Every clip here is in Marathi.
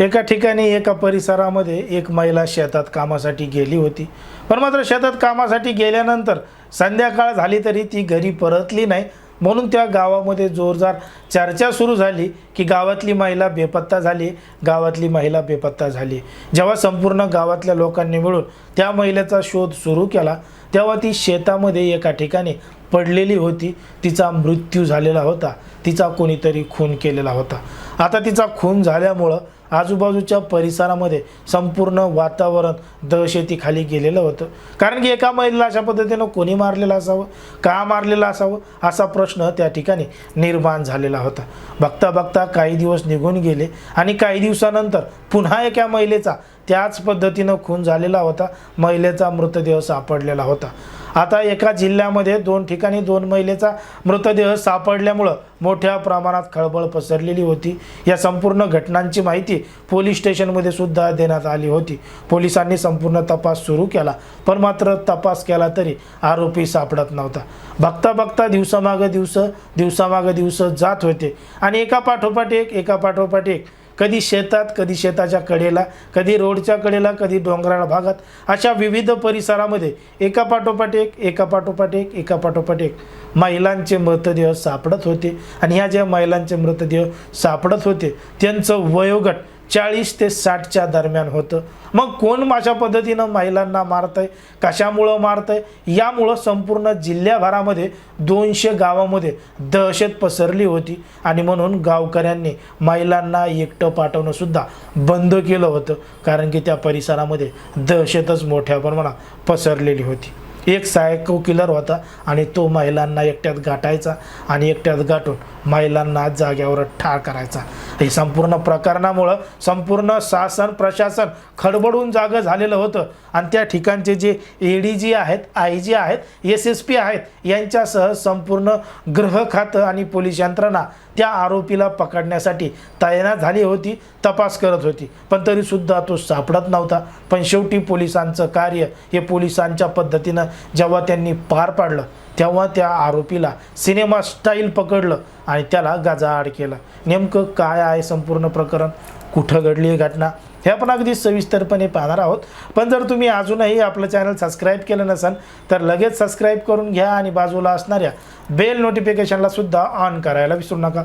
एका ठिकाणी एका परिसरामध्ये एक महिला शेतात कामासाठी गेली होती. पण मात्र शेतात कामासाठी गेल्यानंतर संध्याकाळ झाली तरी ती घरी परतली नाही. म्हणून त्या गावामध्ये जोरदार चर्चा सुरू झाली की गावातली महिला बेपत्ता झाली गावातली महिला बेपत्ता झाली. जेव्हा संपूर्ण गावातल्या लोकांनी मिळून त्या महिलेचा शोध सुरू केला तेव्हा ती शेतामध्ये एका ठिकाणी पडलेली होती. तिचा मृत्यू झालेला होता. तिचा कोणीतरी खून केलेला होता. आता तिचा खून झाल्यामुळं आजूबाजूच्या परिसरामध्ये संपूर्ण वातावरण दहशतीखाली गेलेलं होतं. कारण की एका महिलेला अशा पद्धतीनं कोणी मारलेलं असावं? का मारलेलं असावं? असा प्रश्न त्या ठिकाणी निर्माण झालेला होता. बघता बघता काही दिवस निघून गेले आणि काही दिवसानंतर पुन्हा एका महिलेचा त्याच पद्धतीनं खून झालेला होता. महिलेचा मृतदेह सापडलेला होता. आता एका जिल्ह्यामध्ये दोन ठिकाणी दोन महिलेचा मृतदेह सापडल्यामुळं मोठ्या प्रमाणात खळबळ पसरलेली होती. या संपूर्ण घटनांची माहिती पोलीस स्टेशनमध्ये सुद्धा देण्यात आली होती. पोलिसांनी संपूर्ण तपास सुरू केला पण मात्र तपास केला तरी आरोपी सापडत नव्हता. बघता बघता दिवसामागं दिवस दिवसामागं दिवस जात होते आणि एका पाठोपाठ एक एका पाठोपाठ एक कधी शेतात कधी शेताच्या कडेला कधी रोडच्या कडेला कधी डोंगराळ भागात अशा विविध परिसरामध्ये एका पाठोपाठ एक एका पाठोपाठ एक एका पाठोपाठ एक महिलांचे मृतदेह सापडत होते. आणि ह्या ज्या महिलांचे मृतदेह सापडत होते त्यांचं वयोगट चाळीस ते साठच्या दरम्यान होतं. मग कोण अशा पद्धतीनं महिलांना मारतंय? कशामुळं मारतंय? यामुळं संपूर्ण जिल्ह्याभरामध्ये दोनशे गावामध्ये दहशत पसरली होती. आणि म्हणून गावकऱ्यांनी महिलांना एकटं पाठवणंसुद्धा बंद केलं होतं. कारण की त्या परिसरामध्ये दहशतच मोठ्या प्रमाणात पसरलेली होती. एक सायको किलर होता आणि तो महिलांना एकट्यात गाठायचा आणि एकट्यात गाठून महिलांना जाग्यावर ठार करायचा. हे संपूर्ण प्रकरणामुळं संपूर्ण शासन प्रशासन खडबडून जागं झालेलं होतं. आणि त्या ठिकाणचे जे ए डी जी आहेत आय जी आहेत एस एस पी आहेत यांच्यासह संपूर्ण गृह खातं आणि पोलीस यंत्रणा त्या आरोपीला पकडण्यासाठी तैनात झाली होती तपास करत होती. पण तरीसुद्धा तो सापडत नव्हता. पण शेवटी पोलिसांचं कार्य हे पोलिसांच्या पद्धतीनं जेव्हा त्यांनी पार पाडलं तेव्हा त्या आरोपीला सिनेमा स्टाईल पकडलं आणि त्याला गाजाआड केलं. नेमकं काय आहे संपूर्ण प्रकरण? कुठं घडली ही घटना? हे आपण अगदी सविस्तरपणे पाहणार आहोत. पण जर तुम्ही अजूनही आपलं चॅनल सबस्क्राईब केलं नसाल तर लगेच सबस्क्राईब करून घ्या आणि बाजूला असणाऱ्या बेल नोटिफिकेशनला सुद्धा ऑन करायला विसरू नका.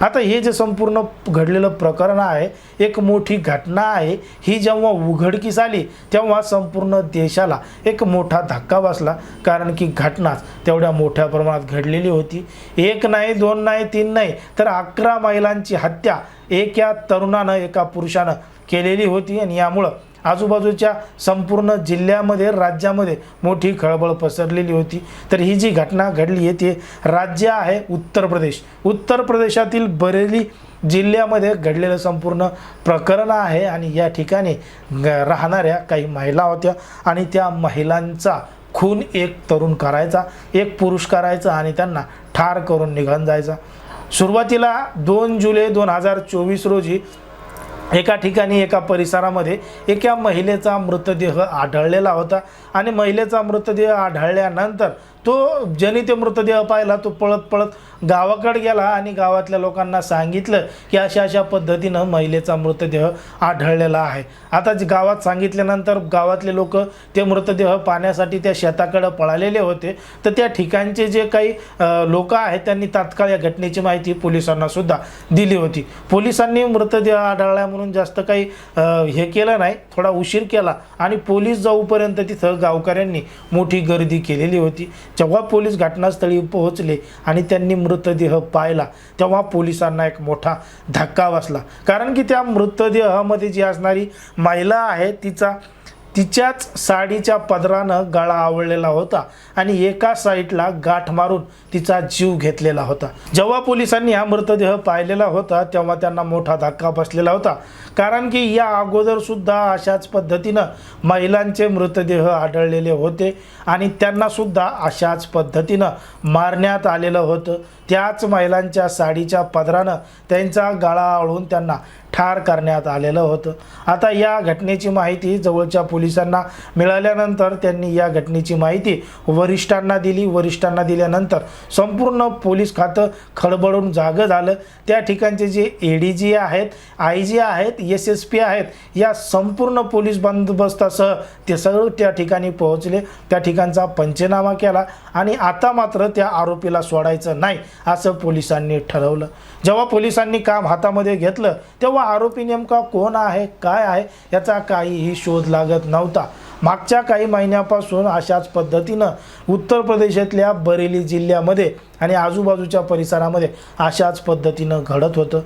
आता हे जे संपूर्ण घडलेलं प्रकरण आहे एक मोठी घटना आहे. ही जेव्हा उघडकीस आली तेव्हा संपूर्ण देशाला एक मोठा धक्का बसला. कारण की घटनाच तेवढ्या मोठ्या प्रमाणात घडलेली होती. एक नाही दोन नाही तीन नाही तर अकरा महिलांची हत्या एक या तरुणानं एका पुरुषानं केलेली होती आणि यामुळं आजूबाजूच्या संपूर्ण जिल्ह्यामध्ये राज्यामध्ये मोठी खळबळ पसरलेली होती. तर ही जी घटना घडली आहे ती राज्य आहे उत्तर प्रदेश. उत्तर प्रदेशातील बरेली जिल्ह्यामध्ये घडलेलं संपूर्ण प्रकरण आहे आणि या ठिकाणी ग- राहणाऱ्या काही महिला होत्या आणि त्या महिलांचा खून एक तरुण करायचा एक पुरुष करायचा आणि त्यांना ठार करून निघून जायचा. सुरुवातीला दोन जुलै दोन हजार चोवीस रोजी एका ठिकाणी एका परिसरामध्ये एका महिलेचा मृतदेह आढळलेला होता. आणि महिलेचा मृतदेह आढळल्यानंतर तो ज्याने ते मृतदेह पाहिला तो पळत पळत गावाकडे गेला आणि गावातल्या लोकांना सांगितलं की अशा अशा पद्धतीनं महिलेचा मृतदेह आढळलेला आहे. आता जे गावात सांगितल्यानंतर गावातले लोक ते मृतदेह पाण्यासाठी त्या शेताकडं पळालेले होते. तर त्या ठिकाणचे जे काही लोक आहेत त्यांनी तात्काळ या घटनेची माहिती पोलिसांना सुद्धा दिली होती. पोलिसांनी मृतदेह आढळला म्हणून जास्त काही हे केलं नाही थोडा उशीर केला आणि पोलीस जाऊपर्यंत तिथं गावकऱ्यांनी मोठी गर्दी केलेली होती. जेव्हा पोलीस घटनास्थळी पोहोचले आणि त्यांनी मृतदेह पाहिला तेव्हा पोलिसांना एक मोठा धक्का बसला. कारण की त्या मृतदेहामध्ये जी असणारी महिला आहे तिचा तिच्याच साडीच्या पदरानं गळा आवळलेला होता आणि एका साईडला गाठ मारून तिचा जीव घेतलेला होता. जेव्हा पोलिसांनी हा मृतदेह पाहिलेला होता तेव्हा त्यांना मोठा धक्का बसलेला होता. कारण की या अगोदर सुद्धा अशाच पद्धतीनं महिलांचे मृतदेह आढळलेले होते आणि त्यांना सुद्धा अशाच पद्धतीनं मारण्यात आलेलं होतं. त्याच महिलांच्या साडीच्या पदरानं त्यांचा गळा आवळून त्यांना ठार करण्यात आलेलं होतं. आता या घटनेची माहिती जवळच्या पोलिसांना मिळाल्यानंतर त्यांनी या घटनेची माहिती वरिष्ठांना दिली. वरिष्ठांना दिल्यानंतर संपूर्ण पोलीस खातं खडबडून जागं झालं. त्या ठिकाणचे जे ए डी जी आहेत आय जी आहेत एस एस पी आहेत या संपूर्ण पोलीस बंदोबस्तासह ते सगळं त्या ठिकाणी पोहोचले. त्या ठिकाणचा पंचनामा केला आणि आता मात्र त्या आरोपीला सोडायचं नाही असं पोलिसांनी ठरवलं. जेव्हा पोलिसांनी काम हातामध्ये घेतलं तेव्हा आरोपी नेमका कोण आहे काय आहे याचा काहीही शोध लागत नव्हता. मागच्या काही महिन्यापासून अशाच पद्धतीनं उत्तर प्रदेशातल्या बरेली जिल्ह्यामध्ये आणि आजूबाजूच्या परिसरामध्ये अशाच पद्धतीनं घडत होतं.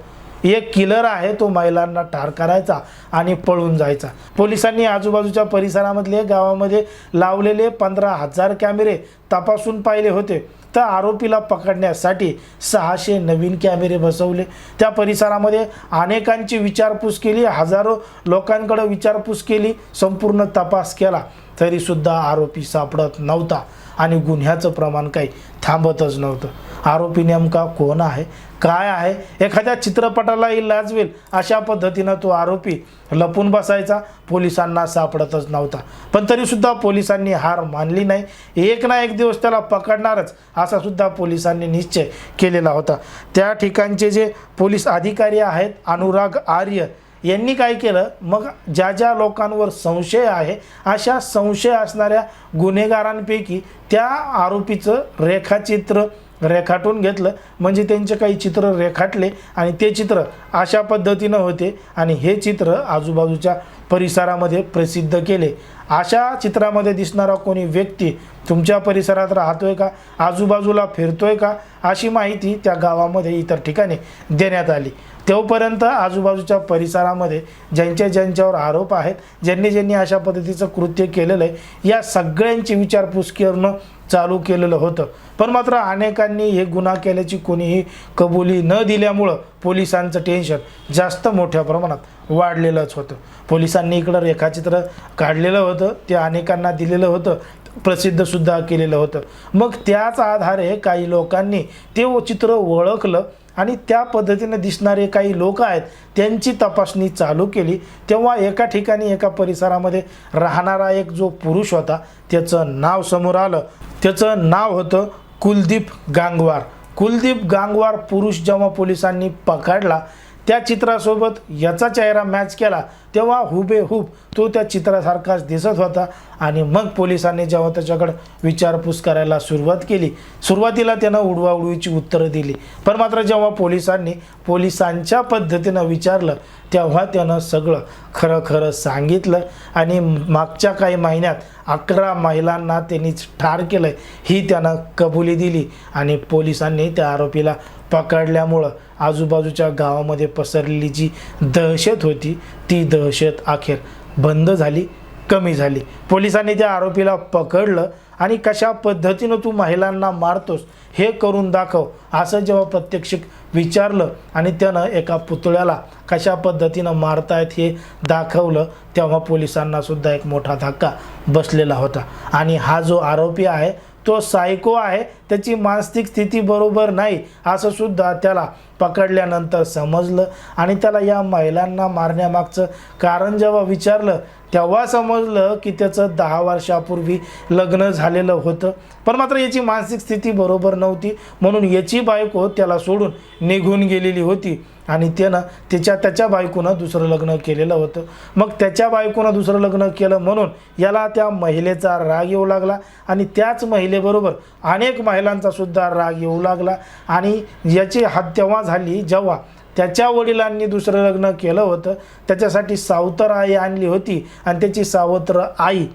एक किलर आहे तो महिलांना ठार करायचा आणि पळून जायचा. पोलिसांनी आजूबाजूच्या परिसरामधले गावामध्ये लावलेले पंधरा हजार कॅमेरे तपासून पाहिले होते. तर आरोपीला पकडण्यासाठी सहाशे नवीन कॅमेरे बसवले. त्या परिसरामध्ये अनेकांची विचारपूस केली हजारो लोकांकडे विचारपूस केली संपूर्ण तपास केला. तरीसुद्धा आरोपी सापडत नव्हता आणि गुन्ह्याचं प्रमाण काही थांबतच नव्हतं. आरोपी नेमका कोण आहे? काय आहे? एखाद्या चित्रपटालाही लाजवेल अशा पद्धतीनं तो आरोपी लपून बसायचा. पोलिसांना सापडतच नव्हता. पण तरीसुद्धा पोलिसांनी हार मानली नाही. एक ना एक दिवस त्याला पकडणारच असा सुद्धा पोलिसांनी निश्चय केलेला होता. त्या ठिकाणचे जे पोलीस अधिकारी आहेत अनुराग आर्य यांनी काय केलं? मग ज्या ज्या लोकांवर संशय आहे अशा संशय असणाऱ्या गुन्हेगारांपैकी त्या आरोपीचं रेखाचित्र रेखाटून घेतलं. म्हणजे त्यांचे काही चित्र रेखाटले आणि ते चित्र अशा पद्धतीनं होते आणि हे चित्र आजूबाजूच्या परिसरामध्ये प्रसिद्ध केले. अशा चित्रामध्ये दिसणारा कोणी व्यक्ती तुमच्या परिसरात राहतोय का? आजूबाजूला फिरतोय का? अशी माहिती त्या गावामध्ये इतर ठिकाणी देण्यात आली. तोपर्यंत आजूबाजूच्या परिसरामध्ये ज्यांच्या ज्यांच्यावर आरोप आहेत ज्यांनी ज्यांनी अशा पद्धतीचं कृत्य केलेलं आहे या सगळ्यांची विचारपूस करणं चालू केलेलं होतं. पण मात्र अनेकांनी हे गुन्हा केल्याची कोणीही कबुली न दिल्यामुळं पोलिसांचं टेन्शन जास्त मोठ्या प्रमाणात वाढलेलंच होतं. पोलिसांनी इकडं रेखाचित्र काढलेलं होतं ते अनेकांना दिलेलं होतं प्रसिद्धसुद्धा केलेलं होतं. मग त्याच आधारे काही लोकांनी ते चित्र ओळखलं आणि त्या पद्धतीने दिसणारे काही लोक आहेत त्यांची तपासणी चालू केली. तेव्हा एका ठिकाणी एका परिसरामध्ये राहणारा एक जो पुरुष होता त्याचं नाव समोर आलं. त्याचं नाव होतं कुलदीप गांगवार. कुलदीप गांगवार पुरुष जेव्हा पोलिसांनी पकडला त्या चित्रासोबत याचा चेहरा मॅच केला. तेव्हा हुबेहूब तो त्या चित्रासारखाच दिसत होता आणि मग पोलिसांनी जेव्हा त्याच्याकडं विचारपूस करायला सुरुवात केली सुरुवातीला त्यानं उडवाउडवीची उत्तरं दिली. पण मात्र जेव्हा पोलिसांनी पोलिसांच्या पद्धतीनं विचारलं तेव्हा त्यानं सगळं खरं खरं सांगितलं आणि मागच्या काही महिन्यात अकरा महिलांना त्यांनी ठार केलं ही त्यानं कबुली दिली आणि पोलिसांनी त्या आरोपीला पकडल्यामुळं आजूबाजूच्या गावामध्ये पसरलेली जी दहशत होती ती दहशत अखेर बंद झाली कमी झाली. पोलिसांनी त्या आरोपीला पकडलं आणि कशा पद्धतीनं तू महिलांना मारतोस हे करून दाखव असं जेव्हा प्रत्यक्षिक विचारलं आणि त्यानं एका पुतळ्याला कशा पद्धतीनं मारतायत हे दाखवलं तेव्हा पोलिसांना सुद्धा एक मोठा धक्का बसलेला होता. आणि हा जो आरोपी आहे तो सायको आहे त्याची मानसिक स्थिती बरोबर नाही असं सुद्धा त्याला पकडल्यानंतर समजलं आणि त्याला या महिलांना मारण्यामागचं कारण जेव्हा विचारलं तेव्हा समजलं की त्याचं दहा वर्षापूर्वी लग्न झालेलं होतं. पण मात्र याची मानसिक स्थिती बरोबर नव्हती. म्हणून याची बायको त्याला सोडून निघून गेलेली होती आणि त्यानं त्याच्या त्याच्या बायकोनं दुसरं लग्न केलेलं होतं. मग त्याच्या बायकोनं दुसरं लग्न केलं म्हणून याला त्या महिलेचा राग येऊ लागला आणि त्याच महिलेबरोबर अनेक महिलांचा सुद्धा राग येऊ लागला आणि याची हात तेव्हा झाली जेव्हा त्याच्या वडिलांनी दुसरं लग्न केलं होतं त्याच्यासाठी सावतर आई आणली होती आणि त्याची सावत्र आई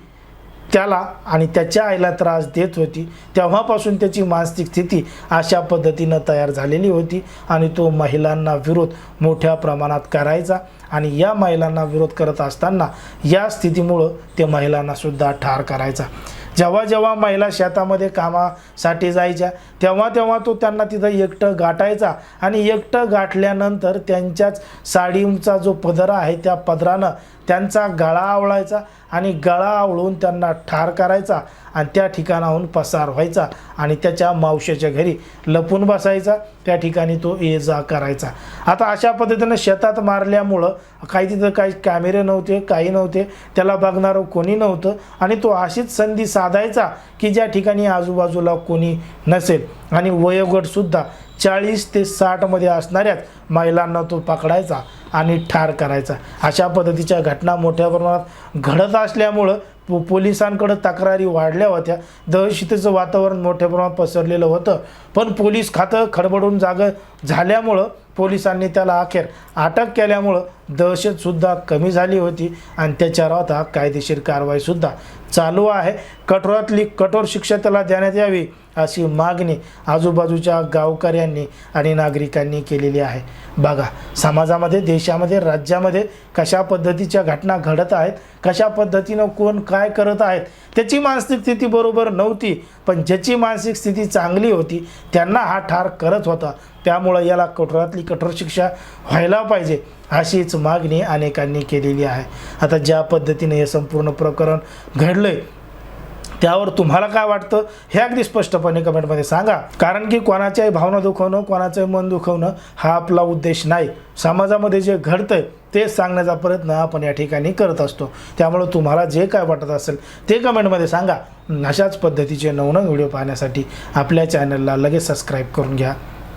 त्याला आणि त्याच्या आईला त्रास देत होती. तेव्हापासून त्याची मानसिक स्थिती अशा पद्धतीनं तयार झालेली होती आणि तो महिलांना विरोध मोठ्या प्रमाणात करायचा. आणि या महिलांना विरोध करत असताना या स्थितीमुळं ते महिलांना सुद्धा ठार करायचा. जेव्हा जेव्हा महिला शेतामध्ये कामासाठी जायच्या तेव्हा तेव्हा तो त्यांना तिथं एकटं गाठायचा आणि एकटं गाठल्यानंतर त्यांच्याच साडीचा जो पदर आहे त्या पदरानं त्यांचा गळा आवळायचा आणि गळा आवळून त्यांना ठार करायचा. आणि त्या ठिकाणाहून पसार व्हायचा आणि त्याच्या मावशाच्या घरी लपून बसायचा. त्या ठिकाणी तो ये जा करायचा. आता अशा पद्धतीनं शेतात मारल्यामुळं काही तिथं काही कॅमेरे नव्हते काही नव्हते. त्याला बघणारं कोणी नव्हतं. आणि तो अशीच संधी साधायचा की ज्या ठिकाणी आजूबाजूला कोणी नसेल. आणि वयोगटसुद्धा चाळीस ते साठमध्ये असणाऱ्याच महिलांना तो पकडायचा आणि ठार करायचा. अशा पद्धतीच्या घटना मोठ्या प्रमाणात घडत असल्यामुळं पो पोलिसांकडं तक्रारी वाढल्या होत्या. दहशतीचं वातावरण मोठ्या प्रमाणात पसरलेलं होतं. पण पोलीस खातं खडबडून जागं झाल्यामुळं पोलिसांनी त्याला अखेर अटक केल्यामुळं दहशतसुद्धा कमी झाली होती आणि त्याच्यावर आता कायदेशीर कारवाईसुद्धा चालू आहे. कठोरातली कठोर शिक्षा त्याला देण्यात यावी अशी मागणी आजूबाजूच्या गावकऱ्यांनी आणि नागरिकांनी केलेली आहे. बघा समाजामध्ये देशामध्ये राज्यामध्ये कशा पद्धतीच्या घटना घडत आहेत कशा पद्धतीनं कोण काय करत आहेत त्याची मानसिक स्थिती बरोबर नव्हती पण ज्याची मानसिक स्थिती चांगली होती त्यांना हा ठार करत होता. त्यामुळं याला कठोरातली कठोर शिक्षा व्हायला पाहिजे. अशीच मागणी अनेकांनी केलेली आहे. आता ज्या पद्धतीने हे संपूर्ण प्रकरण घडलं आहे त्यावर तुम्हाला काय वाटतं? हे अगदी स्पष्टपणे कमेंटमध्ये सांगा. कारण की कोणाच्याही भावना दुखवणं कोणाचंही मन दुखवणं हा आपला उद्देश नाही. समाजामध्ये जे घडतंय ते सांगण्याचा प्रयत्न आपण या ठिकाणी करत असतो. त्यामुळं तुम्हाला जे काय वाटत असेल ते कमेंटमध्ये सांगा. अशाच पद्धतीचे नवनवीन व्हिडिओ पाहण्यासाठी आपल्या चॅनलला लगेच सबस्क्राईब करून घ्या.